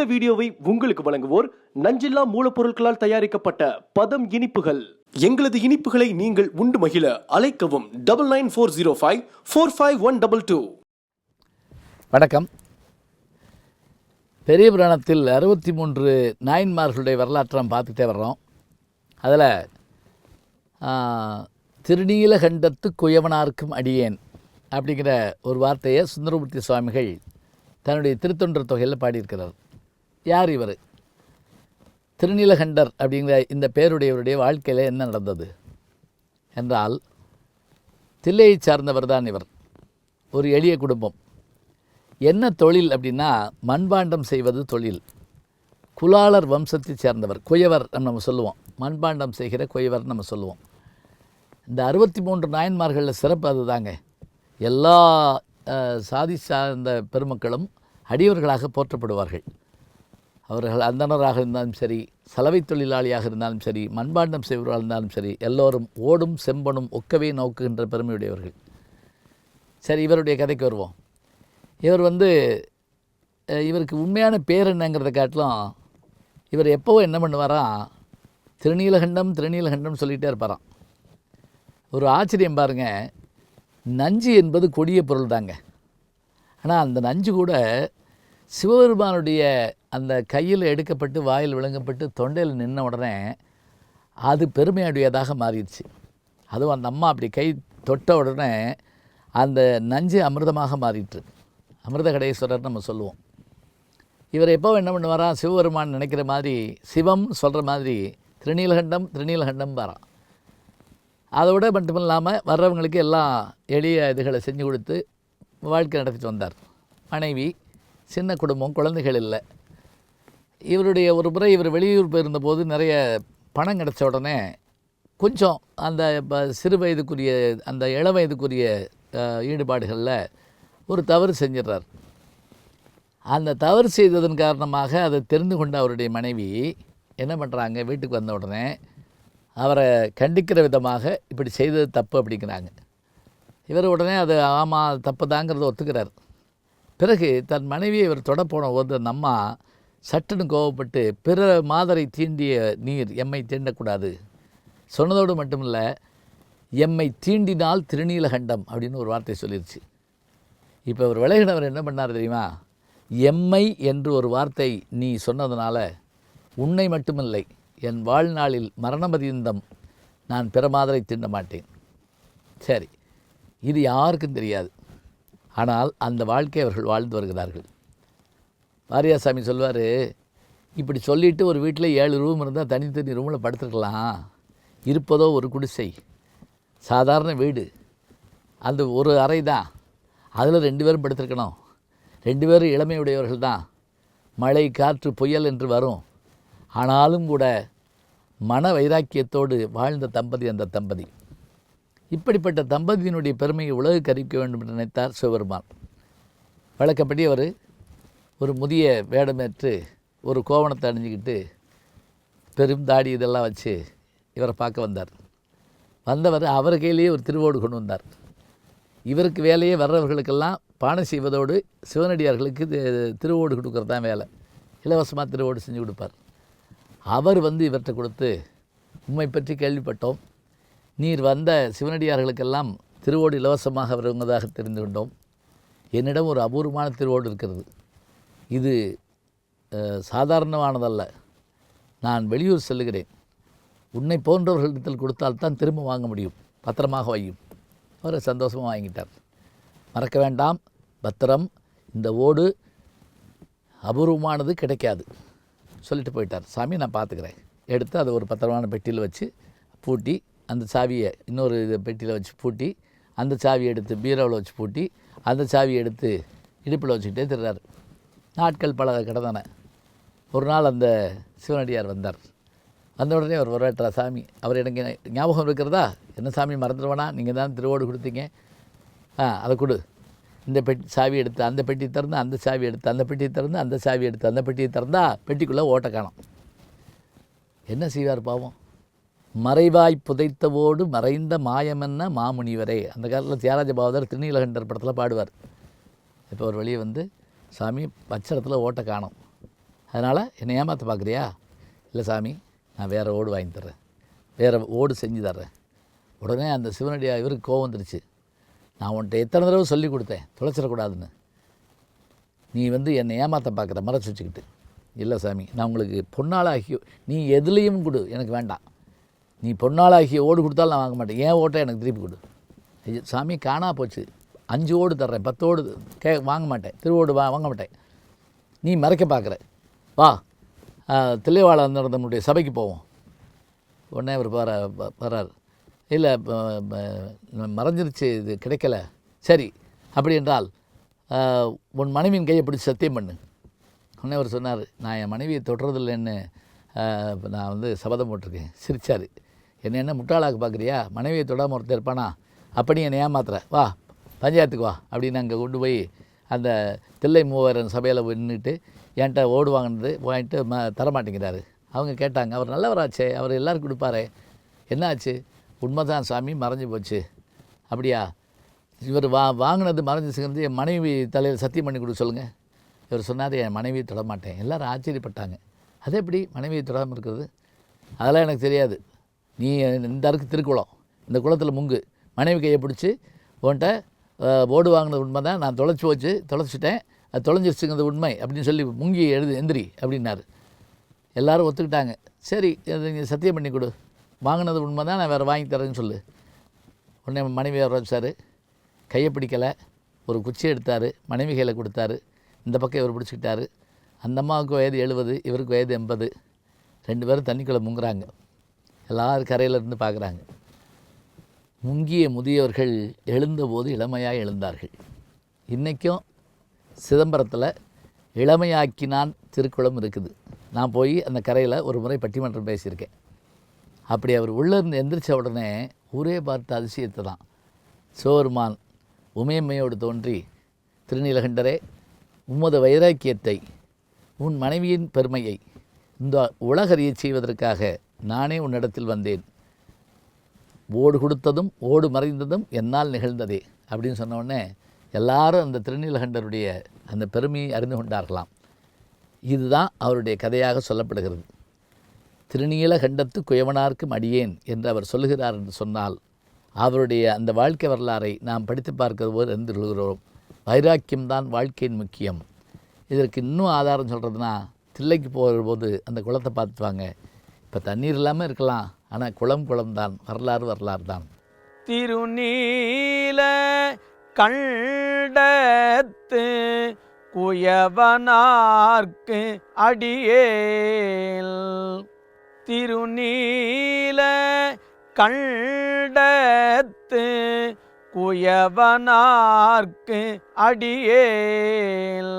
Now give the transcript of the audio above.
இந்த வீடியோவை உங்களுக்கு வழங்குவோர் நஞ்சில்லா மூலப்பொருட்களால் தயாரிக்கப்பட்ட பதம் இனிப்புகள். எங்களது இனிப்புகளை நீங்கள் உண்டு மகிழ அழைக்கவும் double nine four zero five four five one double two. வணக்கம். பெரிய புராணத்தில் அறுபத்தி மூன்று நாயன்மார்களுடைய வரலாற்றை நம்ம பார்த்துட்டே வர்றோம். அதில் திருநீலகண்டத்து குயவனார்க்கும் அடியேன் அப்படிங்கிற ஒரு வார்த்தையை சுந்தரமூர்த்தி சுவாமிகள் தன்னுடைய திருத்தொன்ற தொகையில் பாடியிருக்கிறார். யார் இவர்? திருநீலகண்டர் அப்படிங்கிற இந்த பேருடையவருடைய வாழ்க்கையில் என்ன நடந்தது? என்றால் தில்லையை சார்ந்தவர் தான் இவர். ஒரு எளிய குடும்பம். என்ன தொழில் அப்படின்னா மண்பாண்டம் செய்வது தொழில். குலாளர் வம்சத்தைச் சேர்ந்தவர் குயவர் நம்ம சொல்லுவோம். மண்பாண்டம் செய்கிற குயவர் நம்ம சொல்லுவோம். இந்த அறுபத்தி மூன்று நாயன்மார்களில் சிறப்பு அதுதாங்க. எல்லா சாதி சார்ந்த பெருமக்களும் அடியவர்களாக போற்றப்படுவார்கள். அவர்கள் அந்தணராக இருந்தாலும் சரி சலவை தொழிலாளியாக இருந்தாலும் சரி மண்பாண்டம் செய்வராக இருந்தாலும் சரி எல்லோரும் ஓடும் செம்பனும் ஒக்கவே நோக்குகின்ற பெருமையுடையவர்கள். சரி இவருடைய கதைக்கு வருவோம். இவர் வந்து இவருக்கு உண்மையான பேர் என்னங்கிறத காட்டிலும் இவர் எப்போவும் என்ன பண்ணுவாராம் திருநீலகண்டம் திருநீலகண்டம் சொல்லிகிட்டே இருப்பாராம். ஒரு ஆச்சரியம் பாருங்க நஞ்சு என்பது கொடிய பொருள் தாங்க ஆனால் அந்த நஞ்சு கூட சிவபெருமானுடைய அந்த கையில் எடுக்கப்பட்டு வாயில் விழுங்கப்பட்டு தொண்டையில் நின்ன உடனே அது பெருமையுடையதாக மாறிடுச்சு. அதுவும் அந்த அம்மா அப்படி கை தொட்ட உடனே அந்த நஞ்சு அமிர்தமாக மாறிட்டு அமிர்த கடேஸ்வரர் நம்ம சொல்லுவோம். இவர் எப்போ என்ன பண்ணுவாரா? சிவபெருமான் நினைக்கிற மாதிரி சிவம் சொல்கிற மாதிரி திருநீலகண்டம் திருநீலகண்டம் பாரான் அதோட மட்டும் இல்லாமல் வர்றவங்களுக்கு எல்லாம் எளிய இதுகளை செஞ்சு கொடுத்து வாழ்க்கை நடத்திட்டு வந்தார். மனைவி சின்ன குடும்பம் குழந்தைகள் இல்லை. இவருடைய ஒரு முறை இவர் வெளியூர் போயிருந்தபோது நிறைய பணம் கிடச்ச உடனே கொஞ்சம் அந்த ப- சிறு வயதுக்குரிய அந்த இள வயதுக்குரிய ஈடுபாடுகளில் ஒரு தவறு செஞ்சிடுறார். அந்த தவறு செய்ததன் காரணமாக அதை தெரிந்து கொண்ட அவருடைய மனைவி என்ன பண்ணுறாங்க வீட்டுக்கு வந்த உடனே அவரை கண்டிக்கிற விதமாக இப்படி செய்தது தப்பு அப்படிங்கிறாங்க. இவர் உடனே அது ஆமாம் தப்பு தாங்கிறத ஒத்துக்கிறார். பிறகு தன் மனைவியை இவர் தொட போன போது அந்த அம்மா சட்டுன்னு கோவப்பட்டு பிற மாதரை தீண்டிய நீர் எம்மை தீண்டக்கூடாது. சொன்னதோடு மட்டுமில்ல எம்மை தீண்டினால் திருநீலகண்டம் அப்படின்னு ஒரு வார்த்தை சொல்லிருச்சு. இப்போ அவர் விலகினவர் என்ன பண்ணார் தெரியுமா? எம்மை என்று ஒரு வார்த்தை நீ சொன்னதுனால உன்னை மட்டுமில்லை என் வாழ்நாளில் மரணபதிந்தம் நான் பிற மாதிரி திண்ண மாட்டேன். சரி இது யாருக்கும் தெரியாது. ஆனால் அந்த வாழ்க்கை அவர்கள் வாழ்ந்து வருகிறார்கள். வாரியாசாமி சொல்வார் இப்படி சொல்லிட்டு ஒரு வீட்டில் ஏழு ரூம் இருந்தால் தனித்தனி ரூமில் படுத்துருக்கலாம். இருப்பதோ ஒரு குடிசை. சாதாரண வீடு. அந்த ஒரு அறை தான். அதில் ரெண்டு பேரும் படுத்திருக்கணும். ரெண்டு பேரும் இளமையுடையவர்கள் தான். மழை காற்று புயல் என்று வரும். ஆனாலும் கூட மன வைராக்கியத்தோடு வாழ்ந்த தம்பதி அந்த தம்பதி. இப்படிப்பட்ட தம்பதியினுடைய பெருமையை உலகு கறிக்க வேண்டும் என்று நினைத்தார் சிவபெருமான். வழக்கப்படி அவர் ஒரு முதிய வேடமேற்று ஒரு கோவணத்தை அணிஞ்சிக்கிட்டு பெரும் தாடி இதெல்லாம் வச்சு இவரை பார்க்க வந்தார். வந்தவர் அவர் கையிலேயே ஒரு திருவோடு கொண்டு வந்தார். இவருக்கு வேலையே வர்றவர்களுக்கெல்லாம் பானை செய்வதோடு சிவனடியார்களுக்கு திருவோடு கொடுக்குறது தான் வேலை. இலவசமாக திருவோடு செஞ்சு கொடுப்பார். அவர் வந்து இவர்கிட்ட கொடுத்து உண்மை பற்றி கேள்விப்பட்டோம். நீர் வந்த சிவனடியார்களுக்கெல்லாம் திருவோடு இலவசமாக வருவதாக தெரிந்து கொண்டோம். என்னிடம் ஒரு அபூர்வமான திருவோடு இருக்கிறது. இது சாதாரணமானதல்ல. நான் வெளியூர் செல்லுகிறேன். உன்னை போன்றவர்களிடத்தில் கொடுத்தால்தான் திரும்ப வாங்க முடியும். பத்திரமாக வையும். அவர் சந்தோஷமாக வாங்கிட்டார். மறக்க வேண்டாம். பத்திரம் இந்த ஓடு அபூர்வமானது கிடைக்காது. சொல்லிட்டு போயிட்டார். சாமி நான் பார்த்துக்கிறேன். எடுத்து அதை ஒரு பத்திரமான பெட்டியில் வச்சு பூட்டி அந்த சாவியை இன்னொரு இது பெட்டியில் வச்சு பூட்டி அந்த சாவியை எடுத்து பீரோவில் வச்சு பூட்டி அந்த சாவியை எடுத்து இடுப்பில் வச்சுக்கிட்டே திருறாரு நாட்கள் பல கிடந்தன. ஒரு நாள் அந்த சிவனடியார் வந்தார். வந்த உடனே அவர் வரவேற்றா சாமி அவர் எனக்கு ஞாபகம் இருக்கிறதா? என்ன சாமி மறந்துடுவேனா நீங்கள் தான் திருவோடு கொடுத்தீங்க. ஆ அதை கொடு. இந்த பெட்டி சாவி எடுத்து அந்த பெட்டி திறந்து அந்த சாவி எடுத்து அந்த பெட்டி திறந்து அந்த சாவி எடுத்து அந்த பெட்டியை திறந்தா பெட்டிக்குள்ளே ஓட்ட காணும். என்ன செய்வார் பாவம்? மறைவாய் புதைத்தவோடு மறைந்த மாயமென்ன மாமுனிவரே. அந்த காலத்தில் தியாகராஜ பாவதர் திருநீலகண்டர் படத்தில் பாடுவார். இப்போ ஒரு வெளியே வந்து சாமி பச்சரத்தில் ஓட்டை காணும். அதனால் என்னை ஏமாற்ற பார்க்குறியா? இல்லை சாமி நான் வேறு ஓடு வாங்கி தர்றேன். வேறு ஓடு செஞ்சு தர்றேன். உடனே அந்த சிவனடியா இவருக்கு கோவம் வந்துருச்சு. நான் உன்கிட்ட எத்தனை தடவை சொல்லி கொடுத்தேன் தொலைச்சிடக்கூடாதுன்னு. நீ வந்து என்னை ஏமாற்ற பார்க்குற மறைச்சு வச்சுக்கிட்டு. இல்லை சாமி நான் உங்களுக்கு பொன்னாளாகிய நீ எதுலேயும் கொடு எனக்கு வேண்டாம். நீ பொன்னாளாகிய ஓடு கொடுத்தாலும் நான் வாங்க மாட்டேன். ஏன் ஓட்டை எனக்கு திருப்பி கொடு. சாமி காணா போச்சு. அஞ்சு ஓடு தர்றேன் பத்தோடு கே வாங்க மாட்டேன் திருவோடு வா வாங்க மாட்டேன். நீ மறைக்க பார்க்குற. வா தில்லைவாழ நடந்தவனுடைய சபைக்கு போவோம். உடனே அவர் வர வர்றார். இல்லை மறைஞ்சிருச்சு இது கிடைக்கல. சரி அப்படி என்றால் உன் மனைவியின் கையை பிடிச்சி சத்தியம் பண்ணு. உடனே அவர் சொன்னார் நான் என் மனைவியை தொடுறதில்லைன்னு நான் வந்து சபதம் போட்டிருக்கேன். சிரிச்சார். என்ன என்ன முட்டாளாக்கு பார்க்குறியா? மனைவியை தொடாமல் ஒருத்தர் இருப்பானா? அப்படி என்னை ஏமாத்துற. வா. பஞ்சாயத்துக்கு வா அப்படின்னு அங்கே கொண்டு போய் அந்த தில்லை மூவரன் சபையில் நின்றுட்டு என்கிட்ட ஓடு வாங்கினது வாங்கிட்டு ம தரமாட்டேங்கிறாரு. அவங்க கேட்டாங்க அவர் நல்லவராச்சே அவர் எல்லாருக்கும் கொடுப்பாரே. என்னாச்சு? உண்மைதான் சாமி மறைஞ்சு போச்சு. அப்படியா? இவர் வா வாங்கினது மறைஞ்சிச்சுங்கிறது என் மனைவி தலையில் சத்தியம் பண்ணி கொடுக்க சொல்லுங்கள் இவர் சொன்னார் என் மனைவியை தொடமாட்டேன். எல்லோரும் ஆச்சரியப்பட்டாங்க. அது எப்படி? மனைவியை தொடாமல் இருக்கிறது? அதெல்லாம் எனக்கு தெரியாது. நீ இந்த அருக்கு திருக்குளம் இந்த குளத்தில் முங்கு. மனைவி கையை பிடிச்சி உன்கிட்ட போர்டு ஓடு வாங்கினது உண்மை தான். நான் தொலைச்சி போச்சு தொலைச்சிட்டேன். அது தொலைஞ்சிருச்சுங்கிறது உண்மை அப்படின்னு சொல்லி முங்கி எழுது எந்திரி அப்படின்னாரு. எல்லாரும் ஒத்துக்கிட்டாங்க. சரி நீங்கள் சத்தியம் பண்ணி கொடு. வாங்கினது உண்மை தான் நான் வேறு வாங்கி தரேன்னு சொல்லு. உடனே மனைவி சார் கையை பிடிக்கலை. ஒரு குச்சி எடுத்தார். மனைவி கையில் கொடுத்தாரு. இந்த பக்கம் இவர் பிடிச்சிக்கிட்டாரு. அந்த அம்மாவுக்கு வயது எழுபது இவருக்கு வயது எண்பது. ரெண்டு பேரும் தண்ணிக்குள்ளே முங்குறாங்க. எல்லோரும் கரையில் இருந்து பார்க்குறாங்க முங்கிய முதியவர்கள் எழுந்தபோது இளமையாக எழுந்தார்கள். இன்றைக்கும் சிதம்பரத்தில் இளமையாக்கினான் திருக்குளம் இருக்குது. நான் போய் அந்த கரையில் ஒரு முறை பட்டிமன்றம் பேசியிருக்கேன். அப்படி அவர் உள்ளே இருந்து எந்திரிச்ச உடனே ஊரே பார்த்த அதிசயத்தை தான். சோர்மான் உமையம்மையோடு தோன்றி திருநீலகண்டரே உமது வைராக்கியத்தை உன் மனைவியின் பெருமையை இந்த உலகறியச் செய்வதற்காக நானே உன்னிடத்தில் வந்தேன். ஓடு கொடுத்ததும் ஓடு மறைந்ததும் என்னால் நிகழ்ந்ததே அப்படின்னு சொன்னோடனே எல்லாரும் அந்த திருநீலகண்டருடைய அந்த பெருமையை அறிந்து கொண்டார்களாம். இதுதான் அவருடைய கதையாக சொல்லப்படுகிறது. திருநீலகண்டத்து குயவனார்க்கும் அடியேன் என்று அவர் சொல்லுகிறார் என்று சொன்னால் அவருடைய அந்த வாழ்க்கை வரலாறை நாம் படித்து பார்க்கிறது போது அறிந்து கொள்கிறோம். வைராக்கியம்தான் வாழ்க்கையின் முக்கியம். இதற்கு இன்னும் ஆதாரம் சொல்கிறதுனா தில்லைக்கு போகிற போது அந்த குளத்தை பார்த்துவாங்க இப்போ தண்ணீர் இல்லாமல் இருக்கலாம். ஆனால் குளம் குளம் தான் வரலாறு வரலாறு தான் திருநீல கண்டத்து குயவனார்க்கு அடியேல். திருநீல கண்டத்து குயவனார்க்கு அடியேல்.